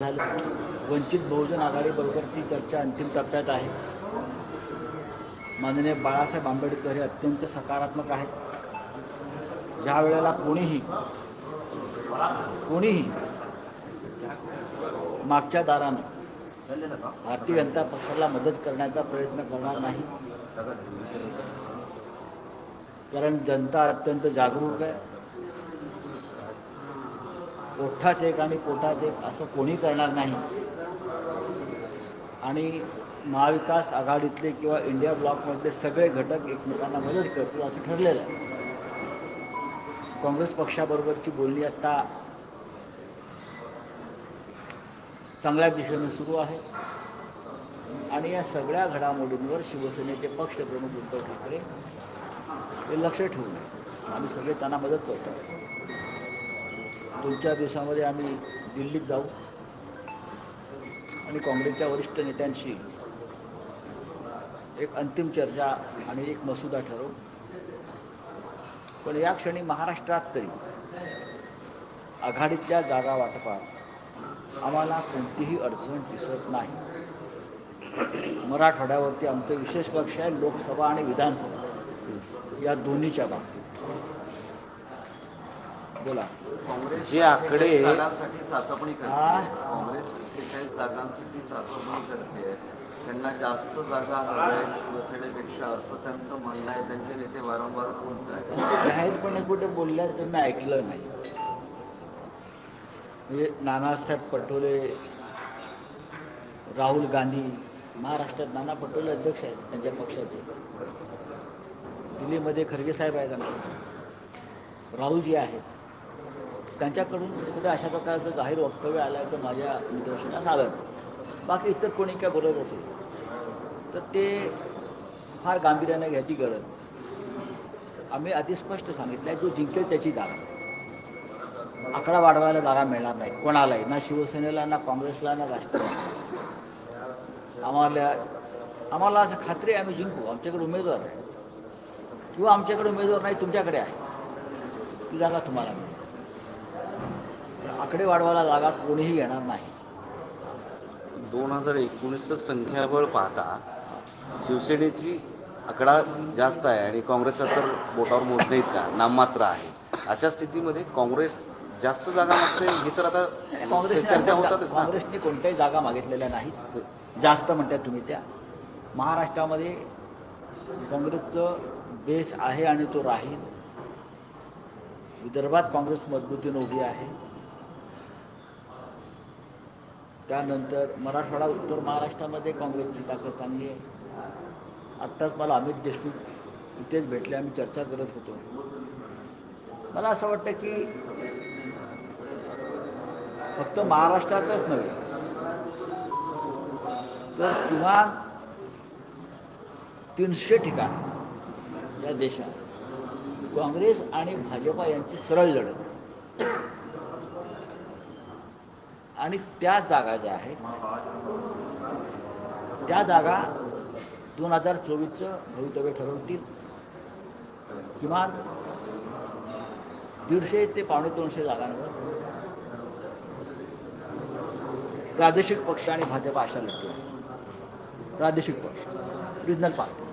झालं वंचित बहुजन आघाडीबरोबरची चर्चा अंतिम टप्प्यात आहे. माननीय बाळासाहेब आंबेडकर हे अत्यंत सकारात्मक आहेत. ज्या वेळेला कोणीही कोणीही मागच्या दारानं भारतीय जनता पक्षाला मदत करण्याचा प्रयत्न करणार नाही. कारण जनता अत्यंत जागरूक आहे. ओठात एक आणि पोटात एक असं कोणी करणार नाही. आणि महाविकास आघाडीतले किंवा इंडिया ब्लॉकमधले सगळे घटक एकमेकांना मदत करतील असं ठरलेलं आहे. काँग्रेस पक्षाबरोबरची बोलणी आत्ता चांगल्या दिशेने सुरू आहे. आणि या सगळ्या घडामोडींवर शिवसेनेचे पक्षप्रमुख उद्धव ठाकरे हे लक्ष ठेवून आम्ही सगळे त्यांना मदत करतो. दोन चार दिवसामध्ये आम्ही दिल्लीत जाऊ आणि काँग्रेसच्या वरिष्ठ नेत्यांशी एक अंतिम चर्चा आणि एक मसुदा ठरवू. पण या क्षणी महाराष्ट्रात तरी आघाडीतल्या जागा वाटपात आम्हाला कोणतीही अडचण दिसत नाही. मराठवाड्यावरती आमचं विशेष लक्ष आहे लोकसभा आणि विधानसभा या दोन्हीच्या बाबतीत. बोला. जे आकडे जागांसाठी चाचपणी. करते. काँग्रेस त्रेचाळीस जागांसाठी चाचपणी करते त्यांना जास्त जागा हव्या शिवसेनेपेक्षा असं त्यांचं म्हणणं आहे. त्यांचे नेते वारंवार बोलत आहेत. जाहीरपणे कुठे बोलल्याचं मी ऐकलं नाही. म्हणजे नानासाहेब पटोले राहुल गांधी महाराष्ट्रात नाना पटोले अध्यक्ष आहेत त्यांच्या पक्षाचे. दिल्लीमध्ये खरगे साहेब आहेत आमचे. राहुलजी आहेत. त्यांच्याकडून कुठे अशा प्रकारचं जाहीर वक्तव्य आलं तर माझ्या निदर्शनास आलं. बाकी इतर कोणी काय बोलत असेल तर ते फार गांभीर्याने घ्यायची गरज. आम्ही अतिस्पष्ट सांगितलं आहे जो जिंकेल त्याची जागा. आकडा वाढवायला जागा मिळणार नाही कोणालाही ना शिवसेनेला ना काँग्रेसला ना राष्ट्रवादी आम्हाला आम्हाला असं खात्री आहे आम्ही जिंकू. आमच्याकडे उमेदवार आहे. किंवा आमच्याकडे उमेदवार नाही तुमच्याकडे आहे. ती जागा तुम्हाला मिळेल. आकडे वाढवायला जागा कोणीही येणार नाही. दोन हजार एकोणीसचं संख्याबळ पाहता शिवसेनेची आकडा जास्त आहे आणि काँग्रेसचा तर बोटावर मोजणे इतका नाममात्र आहे. अशा स्थितीमध्ये काँग्रेस जास्त जागा मागते हे तर आता चर्चा होतातच ना. काँग्रेसने कोणत्याही जागा मागितलेल्या नाहीत. जास्त म्हणतात तुम्ही त्या. महाराष्ट्रामध्ये काँग्रेसचं बेस आहे आणि तो राहील. विदर्भात काँग्रेस मजबूतीनं उभी आहे. त्यानंतर मराठवाडा उत्तर महाराष्ट्रामध्ये काँग्रेसची ताकद चांगली आहे. आत्ताच मला अमित देशमुख इथेच भेटले आम्ही चर्चा करत होतो. मला असं वाटतं की फक्त महाराष्ट्रातच नव्हे तर किमान तीनशे ठिकाण या देशात काँग्रेस आणि भाजपा यांची सरळ लढत. आणि त्या जागा ज्या आहेत त्या जागा दोन हजार चोवीसचं भवितव्य ठरवतील. किमान दीडशे ते पावणे दोनशे जागांवर प्रादेशिक पक्ष आणि भाजप अशा लढतील. प्रादेशिक पक्ष रिजनल पार्टी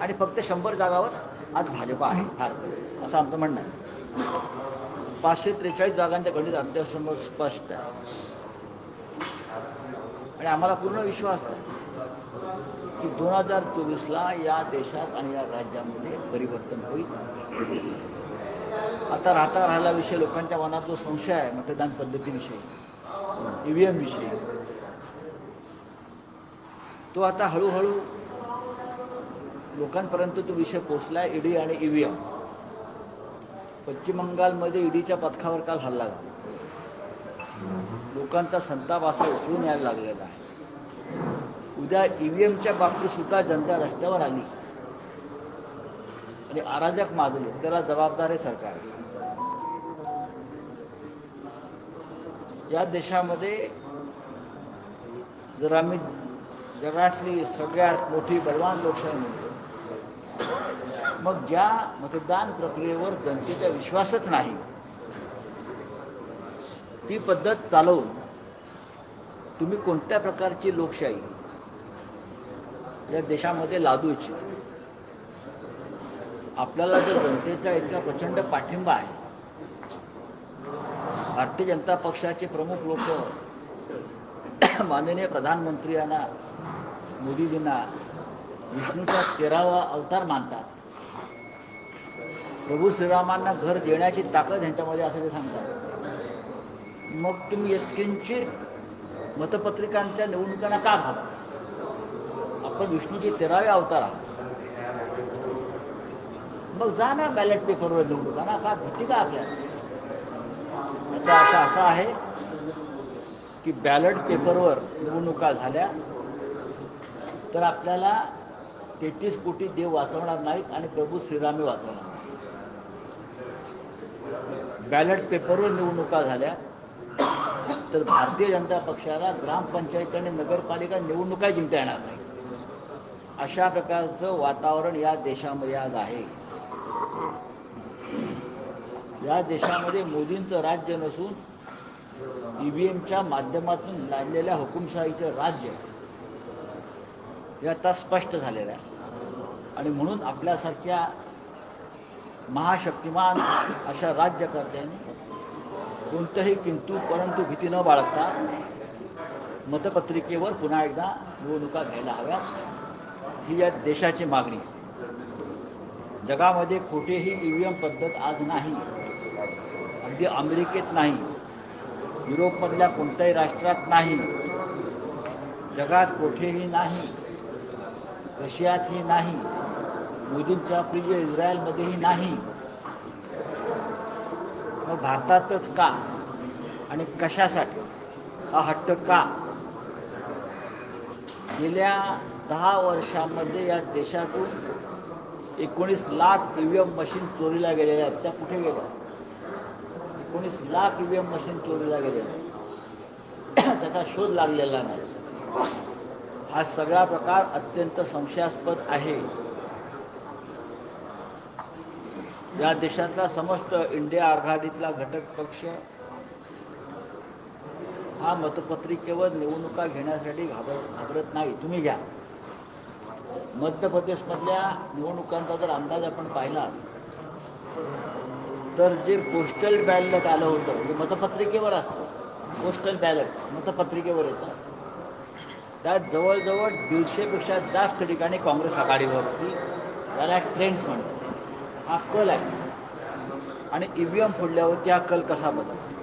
आणि फक्त शंभर जागावर आज भाजप आहे फार असं आमचं म्हणणं आहे. पाचशे त्रेचाळीस जागांच्या गणित आमच्यासमोर स्पष्ट आहे. आणि आम्हाला पूर्ण विश्वास आहे की दोन हजार चोवीसला या देशात आणि या राज्यामध्ये परिवर्तन होईल. आता राहता राहिला विषय लोकांच्या मनात जो संशय आहे मतदान पद्धतीविषयी ई व्ही एम विषयी तो आता हळूहळू लोकांपर्यंत तो विषय पोचला आहे ईडी आणि ई व्ही एम पश्चिम बंगालमध्ये ईडीच्या पथकावर काल हल्ला झाला. लोकांचा संताप असा उचलून यायला लागलेला आहे. उद्या ई एमच्या बाबतीत सुद्धा जनता रस्त्यावर आली. आणि अराजक माजले. त्याला जबाबदार आहे सरकार. या देशामध्ये जर आम्ही जगातली सगळ्यात मोठी बलवान लोकशाही म्हणतो मग ज्या मतदान प्रक्रियेवर जनतेचा विश्वासच नाही ती पद्धत चालवून तुम्ही कोणत्या प्रकारची लोकशाही या देशामध्ये लादू इच्छिता? आपल्याला जर जनतेचा इतका प्रचंड पाठिंबा आहे भारतीय जनता पक्षाचे प्रमुख लोक माननीय प्रधानमंत्री यांना मोदीजींना विष्णूचा तेरावा अवतार मानतात. प्रभू श्रीरामांना घर देण्याची ताकद ह्यांच्यामध्ये असं ते सांगतात. मग तुम्ही यत्किंचित मतपत्रिकांच्या निवडणुकांना का घाला आपण विष्णूचे तेरावे अवतार आहात. मग जा ना बॅलेट पेपरवर निवडणुका ना का भीती का आपल्याला याचा अर्थ असा आहे की बॅलेट पेपरवर निवडणुका झाल्या तर आपल्याला तेहतीस कोटी देव वाचवणार नाहीत आणि प्रभू श्रीरामे वाचवणार बॅलेट पेपरवर निवडणुका झाल्या. तर भारतीय जनता पक्षाला ग्रामपंचायत आणि नगरपालिका निवडणुका जिंकता येणार नाही. अशा प्रकारचं वातावरण या देशामध्ये आज आहे. या देशामध्ये मोदींचं राज्य नसून ई व्ही एमच्या माध्यमातून लादलेल्या हुकुमशाहीचं राज्य हे आता स्पष्ट झालेलं आहे. आणि म्हणून आपल्यासारख्या महाशक्तिमान अशा राज्यकर्त्यांनी कोणतंही किंतू परंतु भीती न बाळगता मतपत्रिकेवर पुन्हा एकदा निवडणुका घ्यायला हव्या ही या देशाची मागणी. जगामध्ये कुठेही ई व्ही एम पद्धत आज नाही अगदी अमेरिकेत नाही युरोपमधल्या कोणत्याही राष्ट्रात नाही जगात कोठेही नाही रशियातही नाही मोदींच्या प्रिय इस्रायलमध्येही नाही. मग भारतातच का? आणि कशासाठी? हा हट्ट का? गेल्या दहा वर्षामध्ये या देशातून एकोणीस lakh E V M machine चोरीला गेलेल्या आहेत. त्या कुठे गेल्या? एकोणीस lakh E V M machine चोरीला गेलेल्या आहेत. त्याचा शोध लागलेला नाही. हा सगळा प्रकार अत्यंत संशयास्पद आहे. या देशातला समस्त इंडिया आघाडीतला घटक पक्ष हा मतपत्रिकेवर निवडणुका घेण्यासाठी घाबर घाबरत नाही. तुम्ही घ्या. मध्य प्रदेशमधल्या निवडणुकांचा जर अंदाज आपण पाहिला तर जे पोस्टल बॅलेट आलं होतं म्हणजे मतपत्रिकेवर असतं पोस्टल बॅलेट मतपत्रिकेवर येतं. त्यात जवळजवळ दीडशेपेक्षा जास्त ठिकाणी काँग्रेस आघाडीवर होती त्याला ट्रेंड्स म्हणतात. हा कल आहे. आणि ई व्ही एम फोडल्यावरती हा कल कसा बदलतो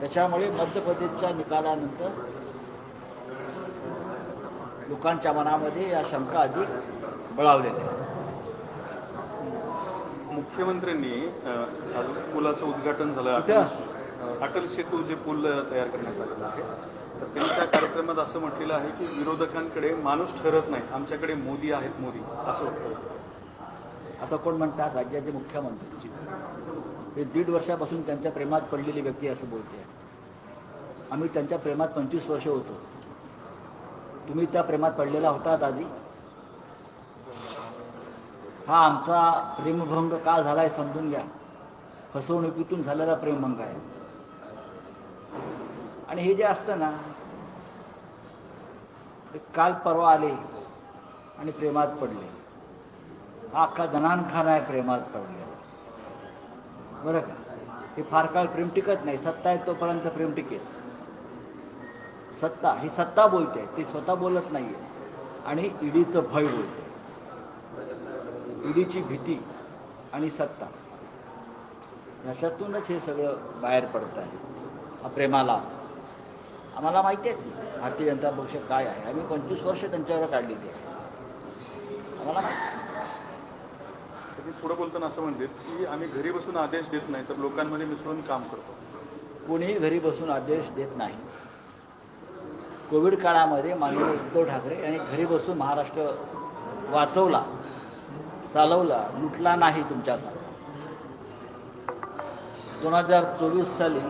त्याच्यामुळे मध्य प्रदेशच्या निकालानंतर लोकांच्या मनामध्ये या शंका अधिक बळावलेल्या आहेत. मुख्यमंत्र्यांनी आज पुलाचं उद्घाटन झालं? अटल सेतू जे पूल तयार करण्यात आलेलं आहे तर त्यांनी त्या कार्यक्रमात असं म्हटलेलं आहे की विरोधकांकडे माणूस ठरत नाही आमच्याकडे मोदी आहेत मोदी असं होतं असं कोण म्हणतात? राज्याचे मुख्यमंत्री. हे दीड वर्षापासून त्यांच्या प्रेमात पडलेली व्यक्ती असं बोलते. आम्ही त्यांच्या प्रेमात पंचवीस वर्ष होतो. तुम्ही त्या प्रेमात पडलेला होतात आधी? हा आमचा प्रेमभंग का झालाय समजून घ्या. फसवणुकीतून झालेला प्रेमभंग आहे. आणि हे जे असतं ना ते काल परवा आले आणि प्रेमात पडले. हा अख्खा जनानखाना आहे प्रेमात पडलेला बरं का हे फार काळ प्रेम टिकत नाही सत्ता आहे तोपर्यंत प्रेम टिकेल सत्ता ही सत्ता बोलते ती स्वतः बोलत नाही आहे आणि ईडीचं भय बोलते ईडीची भीती आणि सत्ता। याच्यातूनच हे सगळं बाहेर पडत आहे प्रेमाला। आम्हाला माहिती आहे भारतीय जनता पक्ष काय आहे? आम्ही पंचवीस वर्ष त्यांच्यावर काढलेली आहे। आम्हाला माहिती तुम्ही पुढे बोलताना असं म्हणते की आम्ही घरी बसून आदेश देत नाही तर लोकांमध्ये मिसळून काम करतो. कोणीही घरी बसून आदेश देत नाही. कोविड काळामध्ये माननीय उद्धव ठाकरे यांनी घरी बसून महाराष्ट्र वाचवला चालवला लुटला नाही तुमच्यासारखा दोन हजार चोवीस साली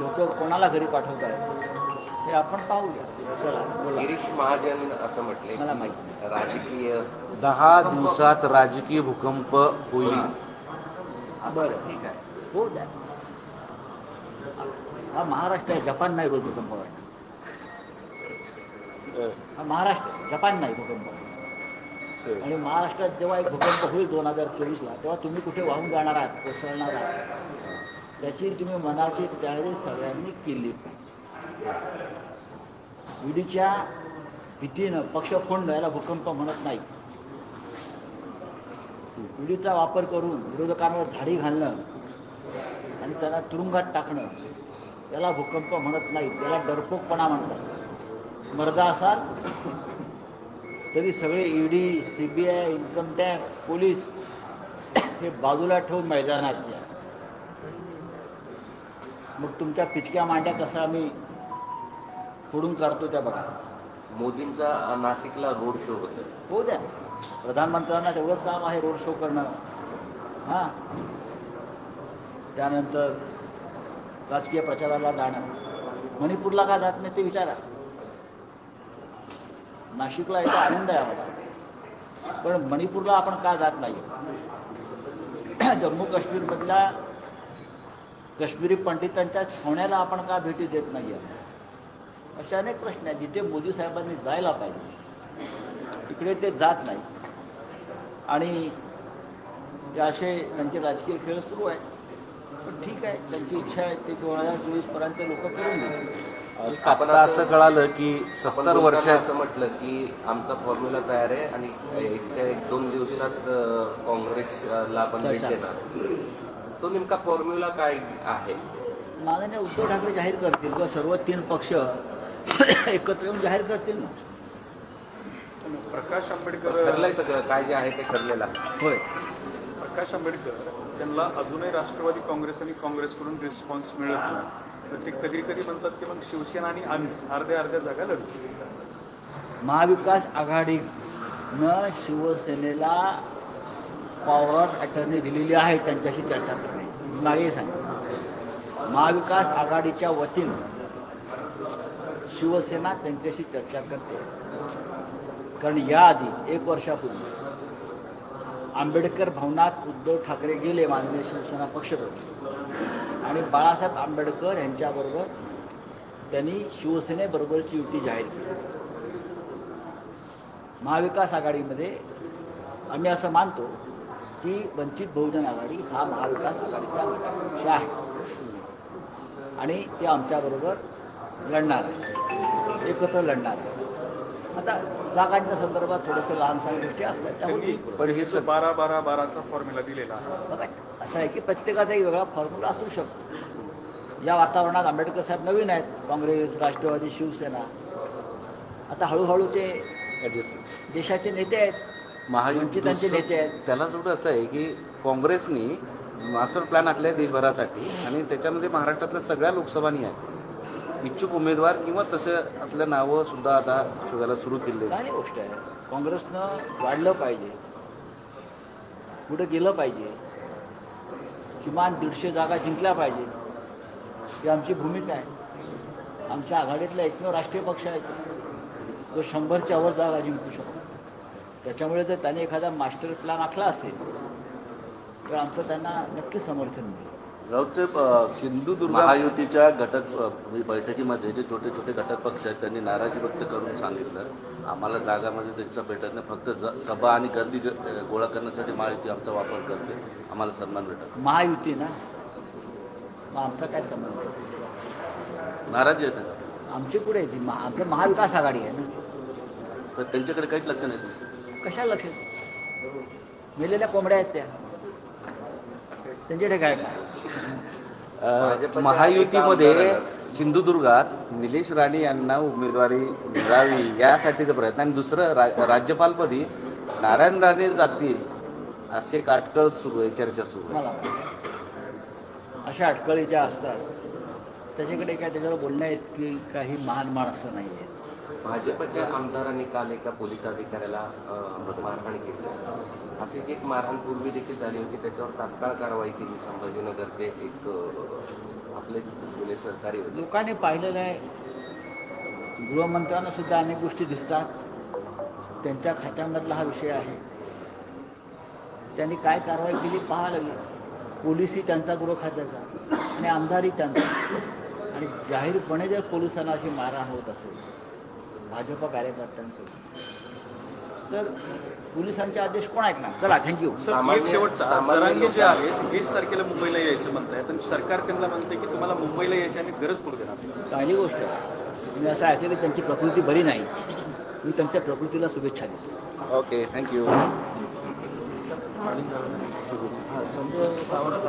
लोक कोणाला घरी पाठवत आहेत हे आपण पाहूया. चला बोला. महाजन असं म्हटले मला माहिती राजकीय दहा दिवसात राजकीय भूकंप होईल. बरं ठीक आहे. हो द्या. हा महाराष्ट्र आहे जपान नाही रोज भूकंप हा महाराष्ट्र जपान नाही भूकंप आणि महाराष्ट्रात जेव्हा एक भूकंप होईल दोन हजार चोवीसला तेव्हा तुम्ही कुठे वाहून जाणार आहात कोसळणार आहात? त्याची तुम्ही मनाची तयारी सगळ्यांनी केली ईडीच्या भीतीनं पक्ष फोडणं याला भूकंप म्हणत नाही. ईडीचा वापर करून विरोधकांवर झाडी घालणं आणि त्यांना तुरुंगात टाकणं याला भूकंप म्हणत नाही त्याला डरपोकपणा म्हणतात. मर्दा असाल तरी सगळे ED C B I income tax police हे बाजूला ठेवून मैदानात या. मग तुमच्या पिचक्या मांड्या कसा आम्ही फोडून काढतो त्या बघा. मोदींचा नाशिकला रोड शो होतो हो द्या. प्रधानमंत्र्यांना तेवढंच काम आहे रोड शो करणं. हां? त्यानंतर राजकीय प्रचाराला जाणं. मणिपूरला का जात नाही ते विचारा. नाशिकला याचा आनंद आहे आम्हाला. पण मणिपूरला आपण का जात नाही? जम्मू काश्मीरमधल्या काश्मीरी पंडितांच्या छावण्याला आपण का भेटी देत नाही असे अनेक प्रश्न आहेत जिथे मोदी साहेबांनी जायला पाहिजे इकडे ते जात नाही. आणि असे त्यांचे राजकीय खेळ सुरू आहेत. पण ठीक आहे त्यांची इच्छा आहे ते दोन हजार चोवीसपर्यंत लोक करून घेतील. आता असं कळालं की सत्तर वर्षात असं म्हटलं की आमचा फॉर्म्युला तयार आहे आणि एक दोन दिवसात काँग्रेसला आपण भेट. देणार. तो नेमका फॉर्म्युला काय आहे? माननीय उद्धव ठाकरे जाहीर करतील किंवा सर्व तीन पक्ष एकत्र येऊन जाहीर करतील ना. प्रकाश आंबेडकर ठरलंय सगळं काय जे आहे ते ठरलेलं आहे. होय. प्रकाश आंबेडकर त्यांना अजूनही राष्ट्रवादी काँग्रेस आणि काँग्रेसकडून रिस्पॉन्स मिळत नाही. तर ते कधी कधी म्हणतात की मग शिवसेना आणि आम्ही अर्ध्या अर्ध्या जागा लढू महाविकास आघाडीनं शिवसेनेला पॉवर ऑफ अटर्नी दिलेली आहे त्यांच्याशी चर्चा करणे. मागे सांगितलं महाविकास आघाडीच्या वतीनं शिवसेना त्यांच्याशी चर्चा करते. कारण याआधी एक वर्षापूर्वी आंबेडकर भवनात उद्धव ठाकरे गेले माननीय शिवसेना पक्षप्रमुख. आणि बाळासाहेब आंबेडकर यांच्याबरोबर त्यांनी शिवसेनेबरोबरची युती जाहीर केली. महाविकास आघाडीमध्ये आम्ही असं मानतो की वंचित बहुजन आघाडी हा महाविकास आघाडीचा घटक आहे. आणि ते आमच्याबरोबर लढणार आहे. एकत्र लढणार आहे. आता जागांच्या संदर्भात थोडंसं लहान सहान गोष्टी असतात त्या त्यांनी होतील. पण हे बारा बारा बाराचा फॉर्म्युला दिलेला असं आहे की प्रत्येकाचा एक वेगळा फॉर्म्युला असू शकतो. या वातावरणात आंबेडकर साहेब नवीन आहेत काँग्रेस राष्ट्रवादी शिवसेना. आता हळूहळू ते. देशाचे नेते आहेत महायुती वंचितांचे नेते आहेत. त्याला जोडं असं आहे की काँग्रेसनी मास्टर प्लॅन आखलाय देशभरासाठी आणि त्याच्यामध्ये महाराष्ट्रातल्या सगळ्या लोकसभानी आहेत. इच्छुक उमेदवार किंवा तसं असल्या नावं सुद्धा आता शोधायला सुरू केले चांगली गोष्ट आहे. काँग्रेसनं वाढलं पाहिजे. पुढे गेलं पाहिजे. किमान दीडशे जागा जिंकल्या पाहिजे. ही आमची भूमिका आहे. आमच्या आघाडीतला एकमेव राष्ट्रीय पक्ष आहे तो. शंभरच्या वर जागा जिंकू शकतो. त्याच्यामुळे जर त्याने एखादा मास्टर प्लॅन आखला असेल तर आमचं त्यांना नक्की समर्थन मिळेल. सिंधुदुर्ग महायुतीच्या घटक अ, बैठकीमध्ये जे छोटे छोटे घटक पक्ष आहेत त्यांनी नाराजी व्यक्त करून सांगितलं. आम्हाला जागामध्ये त्याचा भेटत नाही. फक्त ज- सभा आणि गर्दी गोळा करण्यासाठी महायुती आमचा वापर करते. आम्हाला सन्मान भेटत महायुती ना? आमचा काय आहे? नाराजी आहे त्याच्यात. आमची पुढे आहे ती? महा आमचं महाविकास आघाडी आहे ना? तर त्यांच्याकडे काहीच लक्ष नाही. कशाला लक्ष? मेलेल्या कोंबड्या आहेत त्या. त्यांच्याकडे काय महायुतीमध्ये सिंधुदुर्गात निलेश राणे यांना उमेदवारी मिळावी यासाठीचा प्रयत्न. आणि दुसरं रा राज्यपालपदी नारायण राणे जातील असे एक अटकळ सुरू आहे चर्चा सुरू आहे. अशा अटकळी ज्या असतात त्याच्याकडे काय त्याच्यावर बोलण्या की काही महान माणसं नाही आहेत? भाजपच्या आमदारांनी काल एका पोलीस अधिकाऱ्याला मारहाण केली अशीच एक मारहाण पूर्वी देखील झाली होती त्याच्यावर तात्काळ कारवाई केली संभाजीनगरचे एक आपले जुने सरकारी होते. लोकांनी पाहिलेलं आहे. गृहमंत्र्यांना सुद्धा अनेक गोष्टी दिसतात. त्यांच्या खात्यामधला हा विषय आहे. त्यांनी काय कारवाई केली पाहा लागेल. पोलिसही त्यांचा गृह खात्याचा आणि आमदारही त्यांचा. आणि जाहीरपणे जर पोलिसांना अशी मारहाण होत असेल भाजप कार्यकर्त्यांकडून तर पोलिसांचे आदेश कोण ऐकणार चला थँक्यू सर एक सामान्य- शेवटचा सामान्य जरांगे जे आहेत वीस तारखेला मुंबईला यायचं म्हणतायत आणि सरकार त्यांना म्हणते की तुम्हाला मुंबईला यायची आणि गरज पडू देणार चांगली गोष्ट आहे. मी असं ऐकलं की त्यांची प्रकृती बरी नाही. मी त्यांच्या प्रकृतीला शुभेच्छा देतो. ओके थँक्यू संजय सावंत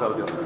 जाऊ दे